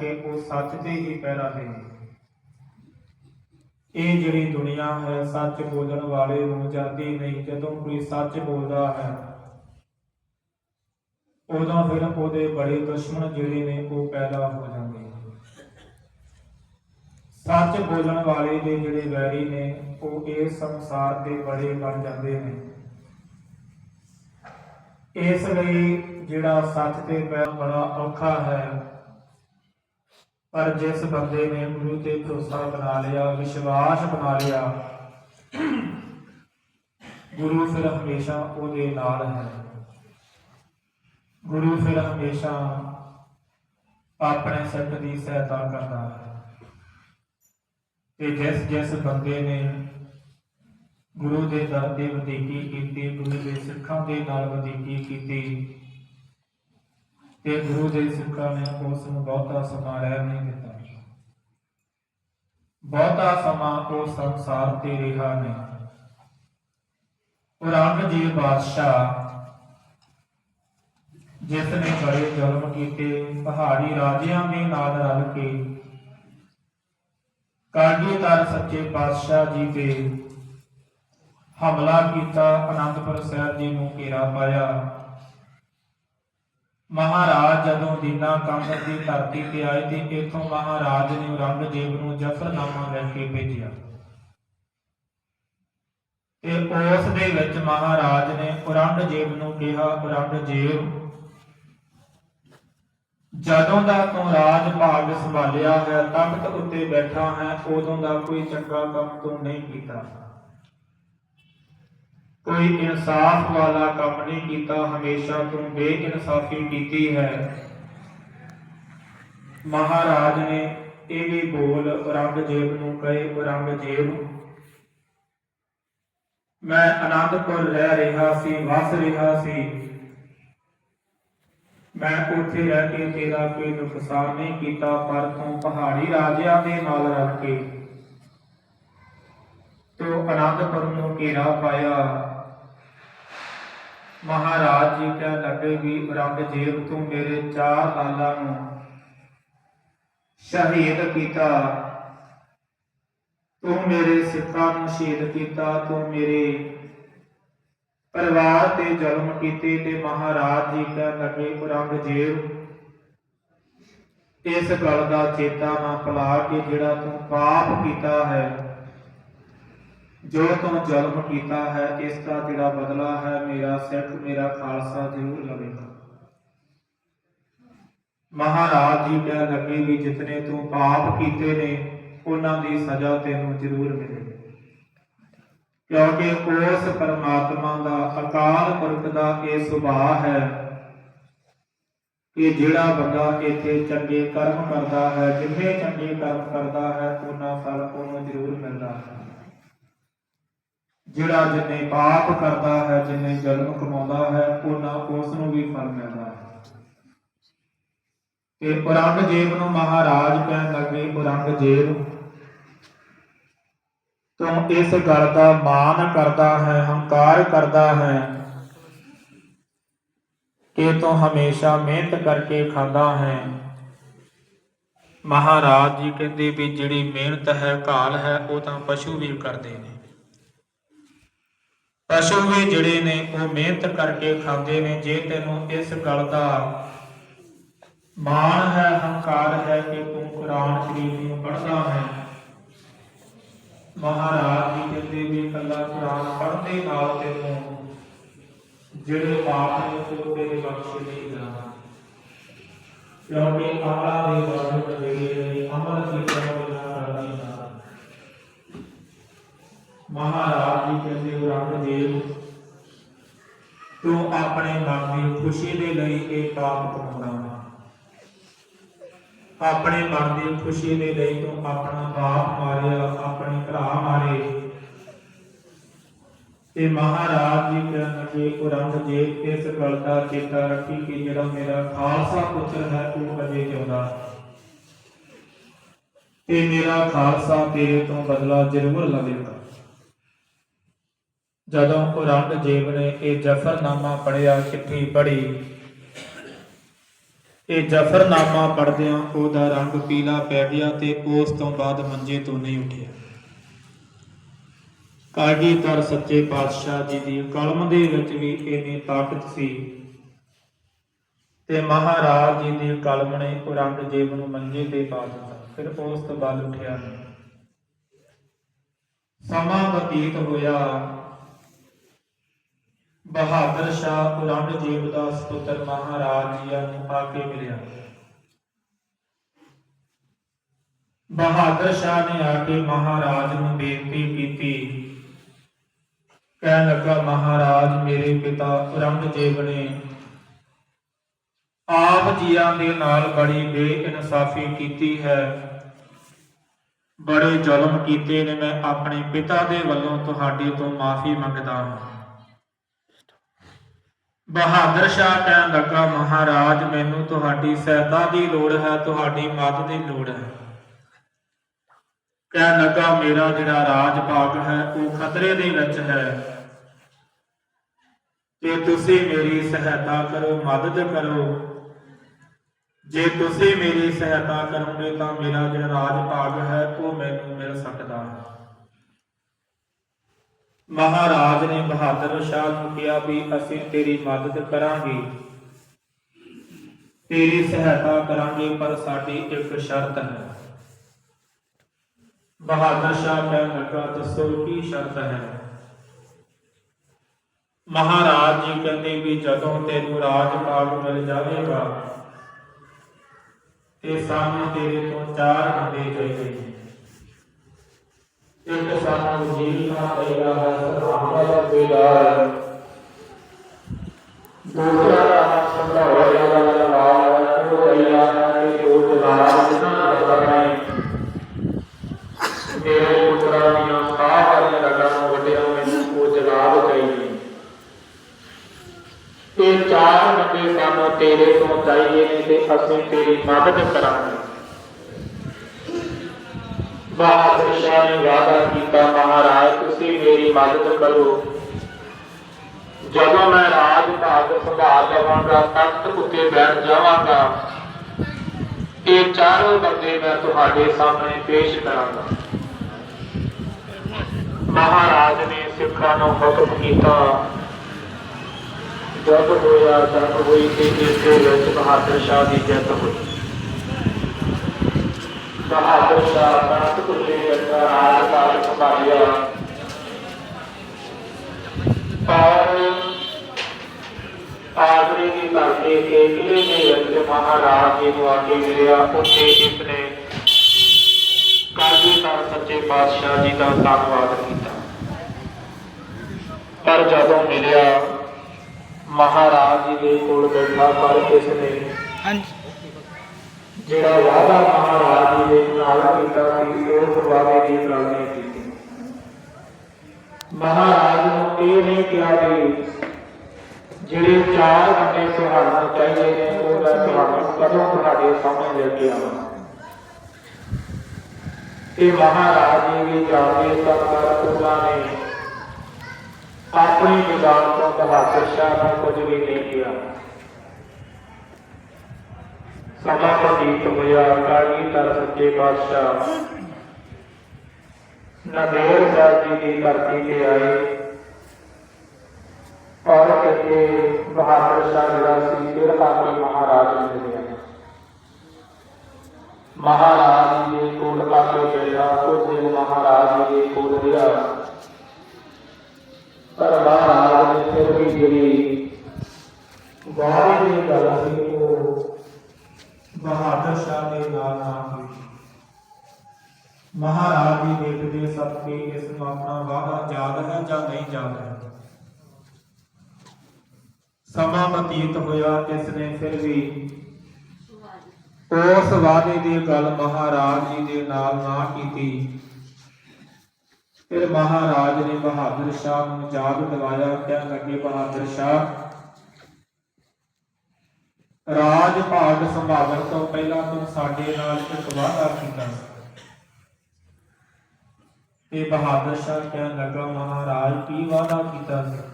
ਕਿ ਉਹ ਸੱਚ ਤੇ ਹੀ ਪਹਿਰਾ ਦੇ ਇਹ ਜਿਹੜੀ ਦੁਨੀਆ ਹੈ, ਸੱਚ ਬੋਲਣ ਵਾਲੇ ਨੂੰ ਜਾਂਦੀ ਨਹੀਂ, ਜਦੋਂ ਕੋਈ ਸੱਚ ਬੋਲਦਾ ਹੈ, ਉਦੋਂ ਫਿਰ ਉਹਦੇ ਬੜੇ ਦੁਸ਼ਮਣ ਜਿਹੜੇ ਨੇ ਉਹ ਪੈਦਾ ਹੋ ਜਾਂਦੇ ਸੱਚ ਬੋਲਣ ਵਾਲੇ ਦੇ ਜਿਹੜੇ ਵੈਰੀ ਨੇ, ਉਹ ਇਸ ਸੰਸਾਰ ਦੇ ਬੜੇ ਬਣ ਜਾਂਦੇ ਨੇ। ਇਸ ਲਈ ਜਿਹੜਾ ਸੱਚ ਤੇ ਪੈਰ ਬੜਾ ਔਖਾ ਹੈ ਪਰ ਜਿਸ ਬੰਦੇ ਨੇ ਗੁਰੂ ਤੇ ਭਰੋਸਾ ਬਣਾ ਲਿਆ, ਵਿਸ਼ਵਾਸ ਬਣਾ ਲਿਆ, ਗੁਰੂ ਫਿਰ ਹਮੇਸ਼ਾ ਉਹਦੇ ਨਾਲ ਹੈ। ਗੁਰੂ ਫਿਰ ਹਮੇਸ਼ਾ ਆਪਣੇ ਸਿੱਖ ਦੀ ਸਹਾਇਤਾ ਕਰਦਾ ਹੈ। ਤੇ ਜਿਸ ਜਿਸ ਬੰਦੇ ਨੇ ਗੁਰੂ ਦੇ ਦਰ ਦੀ ਵਧੀਕੀ ਕੀਤੀ, ਗੁਰੂ ਦੇ ਸਿੱਖਾਂ ਦੇ ਨਾਲ ਵਧੀਕੀ ਕੀਤੀ ਤੇ ਗੁਰੂ ਦੇ ਸਿੱਖਾਂ ਨੇ ਉਸ ਨੂੰ ਬਹੁਤਾ ਸਮਾਂ ਰਹਿ ਨਹੀਂ ਦਿੱਤਾ। ਬਹੁਤਾ ਸਮਾਂ ਉਹ ਸੰਸਾਰ ਤੇ ਰਿਹਾ ਨਹੀਂ। ਔਰੰਗਜ਼ੇਬ ਬਾਦਸ਼ਾਹ ਜਿਸ ਨੇ ਬੜੇ ਜ਼ੁਲਮ ਕੀਤੇ, ਪਹਾੜੀ ਰਾਜਿਆਂ ਦੇ ਨਾਲ ਰਲ ਕੇ ਕਾਰਗੀਕਾਰ ਸੱਚੇ ਪਾਤਸ਼ਾਹ ਜੀ ਤੇ ਹਮਲਾ ਕੀਤਾ, ਅਨੰਦਪੁਰ ਸਾਹਿਬ ਜੀ ਨੂੰ ਘੇਰਾ ਪਾਇਆ। ਮਹਾਰਾਜ ਜਦੋਂ ਦੀਨਾ ਕੰਧ ਦੀ ਧਰਤੀ ਤੇ ਆਏ ਤੇ ਇਥੋਂ ਮਹਾਰਾਜ ਨੇ ਔਰੰਗਜ਼ੇਬ ਨੂੰ ਜਫਰਨਾਮਾ ਲੈ ਕੇ ਭੇਜਿਆ। ਤੇ ਉਸ ਦੇ ਵਿੱਚ ਮਹਾਰਾਜ ਨੇ ਔਰੰਗਜ਼ੇਬ ਨੂੰ ਕਿਹਾ, ਔਰੰਗਜ਼ੇਬ, ਜਦੋਂ ਦਾ ਤੂੰ ਰਾਜ ਭਾਗ ਸੰਭਾਲਿਆ ਹੈ, ਤਖਤ ਉੱਤੇ ਬੈਠਾ ਹੈ, ਉਦੋਂ ਦਾ ਕੋਈ ਚੰਗਾ ਕੰਮ ਤੂੰ ਨਹੀਂ ਕੀਤਾ। ਕੋਈ ਇਨਸਾਫ ਵਾਲਾ ਕੰਮ ਨਹੀਂ ਕੀਤਾ, ਹਮੇਸ਼ਾ ਤੂੰ ਬੇਇਨਸਾਫੀ ਕੀਤੀ ਹੈ। ਮਹਾਰਾਜ ਨੇ ਇਹ ਵੀ ਬੋਲ ਔਰੰਗਜ਼ੇਬ ਨੂੰ ਕਹੇ, ਔਰੰਗਜ਼ੇਬ, ਮੈਂ ਆਨੰਦਪੁਰ ਰਹਿ ਰਿਹਾ ਸੀ, ਵਸ ਰਿਹਾ ਸੀ। ਮੈਂ ਉੱਥੇ ਰਹਿ ਕੇ ਤੇਰਾ ਕੋਈ ਨੁਕਸਾਨ ਨਹੀਂ ਕੀਤਾ, ਪਰ ਤੂੰ ਪਹਾੜੀ ਰਾਜਿਆਂ ਦੇ ਨਾਲ ਰਲ ਕੇ ਤੂੰ ਆਨੰਦਪੁਰ ਨੂੰ ਘੇਰਾ ਪਾਇਆ। ਮਹਾਰਾਜ ਜੀ ਕਹਿ ਲੱਗੇ ਵੀ ਔਰੰਗਜ਼ੇਬ ਤੂੰ ਮੇਰੇ ਚਾਰ ਲਾਲਾਂ ਨੂੰ ਸ਼ਹੀਦ ਕੀਤਾ। ਤੂੰ ਮੇਰੇ ਸਿੱਖਾਂ ਨੂੰ ਸ਼ਹੀਦ ਕੀਤਾ, ਤੂੰ ਮੇਰੇ ਪਰਿਵਾਰ ਤੇ ਜ਼ੁਲਮ ਕੀਤੇ ਤੇ ਮਹਾਰਾਜ ਜੀ ਕਹਿ ਲੱਗੇ, ਔਰੰਗਜ਼ੇਬ, ਇਸ ਗੱਲ ਦਾ ਚੇਤਾ ਨਾ ਭੁਲਾ ਕੇ ਜਿਹੜਾ ਤੂੰ ਪਾਪ ਕੀਤਾ ਹੈ ਜੋ ਤੂੰ ਜਨਮ ਕੀਤਾ ਹੈ, ਇਸ ਦਾ ਜਿਹੜਾ ਬਦਲਾ ਹੈ, ਮੇਰਾ ਸਿੱਖ ਮੇਰਾ ਖਾਲਸਾ ਜ਼ਰੂਰ ਲਵੇਗਾ। ਮਹਾਰਾਜ ਜੀ ਕਹਿ ਲੱਗੇ ਵੀ ਜਿਤਨੇ ਤੂੰ ਪਾਪ ਕੀਤੇ ਨੇ, ਉਹਨਾਂ ਦੀ ਸਜ਼ਾ ਤੈਨੂੰ ਜ਼ਰੂਰ ਮਿਲੇਗੀ। ਕਿਉਂਕਿ ਉਸ ਪਰਮਾਤਮਾ ਦਾ ਅਕਾਲ ਪੁਰਖ ਦਾ ਇਹ ਸੁਭਾਅ ਹੈ ਕਿ ਜਿਹੜਾ ਬੰਦਾ ਇੱਥੇ ਚੰਗੇ ਕਰਮ ਕਰਦਾ ਹੈ, ਜਿੰਨੇ ਚੰਗੇ ਕਰਮ ਕਰਦਾ ਹੈ, ਉਹਨਾਂ ਫਲ ਉਹਨੂੰ ਜ਼ਰੂਰ ਮਿਲਦਾ ਹੈ। ਜਿਹੜਾ ਜਿੰਨੇ ਪਾਪ ਕਰਦਾ ਹੈ, ਜਿੰਨੇ ਜ਼ੁਲਮ ਕਮਾਉਂਦਾ ਹੈ, ਉਹਨਾਂ ਉਸ ਨੂੰ ਵੀ ਫਲ ਮਿਲਦਾ ਹੈ। ਤੇ ਔਰੰਗਜ਼ੇਬ ਨੂੰ ਮਹਾਰਾਜ ਕਹਿਣ ਲੱਗੇ, ਔਰੰਗਜ਼ੇਬ, ਤੂੰ ਇਸ ਗੱਲ ਦਾ ਮਾਨ ਕਰਦਾ ਹੈ, ਹੰਕਾਰ ਕਰਦਾ ਹੈ ਕਿ ਤੂੰ ਹਮੇਸ਼ਾ ਮਿਹਨਤ ਕਰਕੇ ਖਾਂਦਾ ਹੈ। ਮਹਾਰਾਜ ਜੀ ਕਹਿੰਦੇ ਵੀ ਜਿਹੜੀ ਮਿਹਨਤ ਹੈ ਕਾਲ ਹੈ, ਉਹ ਤਾਂ ਪਸ਼ੂ ਵੀ ਕਰਦੇ ਨੇ। ਪਸ਼ੂ ਵੀ ਜਿਹੜੇ ਨੇ, ਉਹ ਮਿਹਨਤ ਕਰਕੇ ਖਾਂਦੇ ਨੇ। ਜੇ ਤੈਨੂੰ ਇਸ ਗੱਲ ਦਾ ਮਾਣ ਹੈ, ਹੰਕਾਰ ਹੈ ਕਿ ਤੂੰ ਕੁਰਾਨ ਸ਼ਰੀਫ ਨੂੰ ਪੜ੍ਹਦਾ ਹੈ, ਮਹਾਰਾਜ ਜੀ ਕਹਿੰਦੇ ਵੀ ਕੱਲਾ ਕੁਰਾਨ ਪੜ੍ਹਦੇ ਨਾਲ ਤੈਨੂੰ ਜਿਹੜੇ ਪਾਪ ਨੇ, ਉਹ ਤੇਰੇ ਬਖਸ਼ੇ ਨਹੀਂ ਜਾਣਾ। ਕਿਉਂਕਿ ਅਮਲਾ ਦੇ ਵਾਰ ਜਿਹੜੇ ਨੇ, ਅਮਲ ਦੀ ਬਿਨਾ ਕਰਦੀ ਨਾ ਮਹਾਰਾਜ ਜੀ ਕਹਿੰਦੇ ਔਰੰਗਜ਼ੇਬ ਤੂੰ ਆਪਣੇ ਮਨ ਦੀ ਖੁਸ਼ੀ ਦੇ ਲਈ ਇਹ ਪਾਪ ਕਮਾਉਣਾ ਆਪਣੇ ਮਨ ਦੀ ਖੁਸ਼ੀ ਦੇ ਲਈ ਤੂੰ ਆਪਣਾ ਬਾਪ ਮਾਰਿਆ, ਆਪਣੇ ਭਰਾ ਮਾਰੇ। ਤੇ ਮਹਾਰਾਜ ਜੀ ਕਹਿਣ ਔਰੰਗਜ਼ੇਬ ਇਸ ਗੱਲ ਦਾ ਚੇਤਾ ਰੱਖੀ ਕਿ ਜਿਹੜਾ ਮੇਰਾ ਖਾਲਸਾ ਪੁੱਤਰ ਹੈ, ਉਹ ਅਜੇ ਜਿਉਂਦਾ। ਤੇ ਮੇਰਾ ਖਾਲਸਾ ਤੇਰੇ ਤੋਂ ਬਦਲਾ ਜ਼ਰੂਰ ਲਵੇਗਾ ਜਦੋਂ ਔਰੰਗਜ਼ੇਬ ਨੇ ਇਹ ਜਫਰਨਾਮਾ ਪੜਿਆ ਚਿੱਠੀ ਪੜ੍ਹੀ, ਇਹ ਜਫਰਨਾਮਾ ਪੜਦਿਆਂ ਉਹਦਾ ਰੰਗ ਪੀਲਾ ਪੈ ਗਿਆ ਤੇ ਉਸ ਤੋਂ ਬਾਅਦ ਮੰਜੇ ਤੋਂ ਨਹੀਂ ਉੱਠਿਆ। ਕਾਗੀਤਰ ਸੱਚੇ ਪਾਤਸ਼ਾਹ ਜੀ ਦੀ ਕਲਮ ਦੇ ਵਿੱਚ ਵੀ ਇੰਨੀ ਤਾਕਤ ਸੀ ਤੇ ਮਹਾਰਾਜ ਜੀ ਦੀ ਕਲਮ ਨੇ ਔਰੰਗਜ਼ੇਬ ਨੂੰ ਮੰਜੇ ਤੇ ਪਾ ਦਿੱਤਾ, ਫਿਰ ਉਸ ਤੋਂ ਬਾਅਦ ਉੱਠਿਆ। ਸਮਾਂ ਬਤੀਤ ਹੋਇਆ। ਬਹਾਦਰ ਸ਼ਾਹ ਔਰੰਗਜ਼ੇਬ ਦਾ ਸੁਪੁੱਤਰ ਮਹਾਰਾਜ ਜੀ ਨੂੰ ਆ ਕੇ ਮਿਲਿਆ। ਬਹਾਦਰ ਸ਼ਾਹ ਨੇ ਆ ਕੇ ਮਹਾਰਾਜ ਨੂੰ ਬੇਨਤੀ ਕੀਤੀ। ਕਹਿਣ ਲੱਗਾ, ਮਹਾਰਾਜ, ਮੇਰੇ ਪਿਤਾ ਔਰੰਗਜ਼ੇਬ ਨੇ ਆਪ ਜੀਆਂ ਦੇ ਨਾਲ ਬੜੀ ਬੇਇਨਸਾਫੀ ਕੀਤੀ ਹੈ। ਬੜੇ ਜ਼ੁਲਮ ਕੀਤੇ ਨੇ। ਮੈਂ ਆਪਣੇ ਪਿਤਾ ਦੇ ਵੱਲੋਂ ਤੁਹਾਡੇ ਤੋਂ ਮਾਫੀ ਮੰਗਦਾ ਹਾਂ। ਬਹਾਦਰ ਸ਼ਾਹ ਕਹਿਣ ਲੱਗਾ, ਮਹਾਰਾਜ, ਮੈਨੂੰ ਤੁਹਾਡੀ ਸਹਾਇਤਾ ਦੀ ਲੋੜ ਹੈ, ਤੁਹਾਡੀ ਮਦਦ ਦੀ ਲੋੜ ਹੈ। ਕਹਿਣ ਲੱਗਾ, ਮੇਰਾ ਜਿਹੜਾ ਰਾਜ ਪਾਕ ਹੈ, ਉਹ ਖਤਰੇ ਦੇ ਵਿੱਚ ਹੈ। ਤੇ ਤੁਸੀਂ ਮੇਰੀ ਸਹਾਇਤਾ ਕਰੋ, ਮਦਦ ਕਰੋ। ਜੇ ਤੁਸੀਂ ਮੇਰੀ ਸਹਾਇਤਾ ਕਰੋਗੇ, ਤਾਂ ਮੇਰਾ ਜਿਹੜਾ ਰਾਜ ਭਾਗ ਹੈ, ਉਹ ਮੈਨੂੰ ਮਿਲ ਸਕਦਾ ਹੈ। ਮਹਾਰਾਜ ਨੇ ਬਹਾਦਰ ਸ਼ਾਹ ਨੂੰ ਕਿਹਾ ਵੀ ਅਸੀਂ ਤੇਰੀ ਮਦਦ ਕਰਾਂਗੇ। ਤੇਰੀ ਸਹਾਇਤਾ ਕਰਾਂਗੇ, ਪਰ ਸਾਡੀ ਇੱਕ ਸ਼ਰਤ ਹੈ। ਬਹਾਦਰ ਸ਼ਾਹ ਕਹਿਣ ਲੱਗਾ, ਦੱਸੋ ਕੀ ਸ਼ਰਤ ਹੈ? ਮਹਾਰਾਜ ਜੀ ਕਹਿੰਦੇ ਵੀ ਜਦੋਂ ਤੈਨੂੰ ਰਾਜ ਭਾਗ ਮਿਲ ਜਾਵੇਗਾ, ਤੇ ਸਾਨੂੰ ਤੇਰੇ ਤੋਂ ਚਾਰ ਬੰਦੇ ਚਾਹੀਦੇ ਨੇ ਸਾਨੂੰ ਜੀਵ ਦਾ ਹੈ। ਸਰਹਾਮਾ ਦਾ ਬੇਦਾਰ ਦੂਸਰਾ ਹੈ ਸੰਭਾਵਿਆ ਦਾ ਲਾਲ ਉਹ ਦਇਆ ਹੈ ਜੋ ਜਲਾਲ ਨਾ ਕਰਨਾ ਮੇਰੇ ਪੁੱਤਰਾਂ ਦੀਆਂ ਸਾਰੀਆਂ ਰਗਾਂ ਨੂੰ ਵੱਡਿਆਂ ਮੈਨੂੰ ਉਹ ਜਲਾਲ ਚਾਹੀਦੀ ਇਹ ਚਾਰ ਬੰਦੇ ਸਾਨੂੰ, ਤੇਰੇ ਤੋਂ ਚਾਹੀਦੇ ਨੇ ਤੇ ਅਸੀਂ ਤੇਰੀ ਮਦਦ ਕਰਾਂਗੇ। ਬਹਾਦਰ ਸ਼ਾਹ ਨੇ ਵਾਅਦਾ ਕੀਤਾ ਮਹਾਰਾਜ ਤੁਸੀਂ ਮੇਰੀ ਮਦਦ ਕਰੋ ਜਦੋਂ ਮੈਂ ਰਾਜ ਭਾਗ ਸੰਭਾਲ ਲਵਾਂਗਾ ਤਖਤ ਉੱਤੇ ਬੈਠ ਜਾਵਾਂਗਾ ਇਹ ਚਾਰੋਂ ਬੰਦੇ ਮੈਂ ਤੁਹਾਡੇ ਸਾਹਮਣੇ ਪੇਸ਼ ਕਰਾਂਗਾ ਮਹਾਰਾਜ ਨੇ ਸਿੱਖਾਂ ਨੂੰ ਹੁਕਮ ਕੀਤਾ ਜਦ ਹੋਇਆ ਜਦ ਹੋਈ ਤੇ ਇਸ ਦੇ ਵਿੱਚ ਬਹਾਦਰ ਸ਼ਾਹ ਦੀ ਜਿੱਤ ਹੋਈ ਬਹਾਦਰ ਸ਼ਾਹ ਤਖਤ ਉੱਤੇ ਬੈਠਾ ਰਾਜ ਭਾਗ ਸੰਭਾਲਿਆ ਔਰ ਆਗਰੇ ਦੀ ਧਰਤੀ ਤੇ ਕਿਲੇ ਦੇ ਵਿੱਚ ਮਹਾਰਾਜ ਜੀ ਨੂੰ ਆ ਮਿਲਿਆ ਉੱਥੇ ਇਸਨੇ ਕਾਜੀ ਦਾ ਸੱਚੇ ਪਾਤਸ਼ਾਹ ਜੀ ਦਾ ਧੰਨਵਾਦ ਕੀਤਾ ਪਰ ਜਦੋਂ ਮਿਲਿਆ ਮਹਾਰਾਜ ਜੀ ਦੇ ਕੋਲ ਬੈਠਾ ਪਰ ਇਸਨੇ ਜਿਹੜਾ ਵਾਅਦਾ ਮਹਾਰਾਜ ਜੀ ਦੇ ਨਾਲ ਕੀਤਾ ਸੀ ਉਸ ਵਾਅਦੇ ਦੀ ਪਾਲਣਾ ਕੀਤੀ ਮਹਾਰਾਜ ਨੂੰ ਇਹ ਨਹੀਂ ਕਿਹਾ ਵੀ ਜਿਹੜੇ ਚਾਰ ਬੰਦੇ ਤੁਹਾਨੂੰ ਚਾਹੀਦੇ ਨੇ ਉਹ ਮੈਂ ਤੁਹਾਨੂੰ ਕਦੋਂ ਤੁਹਾਡੇ ਸਾਹਮਣੇ ਲੈ ਕੇ ਆਵਾਂ। ਇਹ ਮਹਾਰਾਜ ਜੀ ਵੀ ਜਾਣਦੇ ਸਨ ਉਹਨਾਂ ਨੇ ਆਪਣੀ ਜ਼ੁਬਾਨ ਤੋਂ ਬਹਾਦਰ ਸ਼ਾਹ ਨੂੰ ਕੁਝ ਵੀ ਨਹੀਂ ਕਿਹਾ। ਸਮਾਂ ਬਤੀਤ ਹੋਇਆ ਕਾਲੀ ਤਰ ਸੱਚੇ ਬਾਦਸ਼ਾਹ ਨੰਦੇੜ ਸਾਹਿਬ ਜੀ ਦੀ ਧਰਤੀ ਤੇ ਆਏ ਔਰ ਕਹਿੰਦੇ ਬਹਾਦਰ ਸ਼ਾਹ ਜਿਹੜਾ ਸੀ ਫਿਰ ਆ ਮਹਾਰਾਜ ਨੂੰ ਮਿਲਿਆ ਮਹਾਰਾਜ ਜੀ ਦੇ ਕੋਲ ਆ ਕੇ ਕੁਝ ਦਿਨ ਮਹਾਰਾਜ ਜੀ ਦੇ ਕੋਲ ਰਿਹਾ ਪਰ ਮਹਾਰਾਜ ਨੇ ਫਿਰ ਵੀ ਜਿਹੜੀ ਬਾਹਰ ਦੀ ਗੱਲ ਸੀ ਬਹਾਦਰ ਸ਼ਾਹ ਦੇ ਨਾਲ ਨਾ ਹੋਈ। ਮਹਾਰਾਜ ਜੀ ਦੇਖਦੇ ਸਭ ਕਿ ਇਸ ਨੂੰ ਆਪਣਾ ਵਾਅਦਾ ਯਾਦ ਹੈ ਜਾਂ ਨਹੀਂ ਯਾਦ ਹੈ। ਸਮਾਂ ਬਤੀਤ ਹੋਇਆ, ਇਸ ਨੇ ਫਿਰ ਵੀ ਉਸ ਵਾਅਦੇ ਦੀ ਗੱਲ ਮਹਾਰਾਜ ਜੀ ਦੇ ਨਾਲ ਨਾ ਕੀਤੀ। ਫਿਰ ਮਹਾਰਾਜ ਨੇ ਬਹਾਦਰ ਸ਼ਾਹ ਨੂੰ ਯਾਦ ਦਿਵਾਇਆ, ਕਹਿਣ ਲੱਗੇ, ਬਹਾਦਰ ਸ਼ਾਹ ਰਾਜ ਭਾਗ ਸੰਭਾਲਣ ਤੋਂ ਪਹਿਲਾਂ ਤੂੰ ਸਾਡੇ ਨਾਲ ਇੱਕ ਵਾਅਦਾ ਕੀਤਾ ਸੀ। ਇਹ ਬਹਾਦਰ ਸ਼ਾਹ ਕਹਿਣ ਲੱਗਾ, ਮਹਾਰਾਜ, ਕੀ ਵਾਅਦਾ ਕੀਤਾ ਸੀ?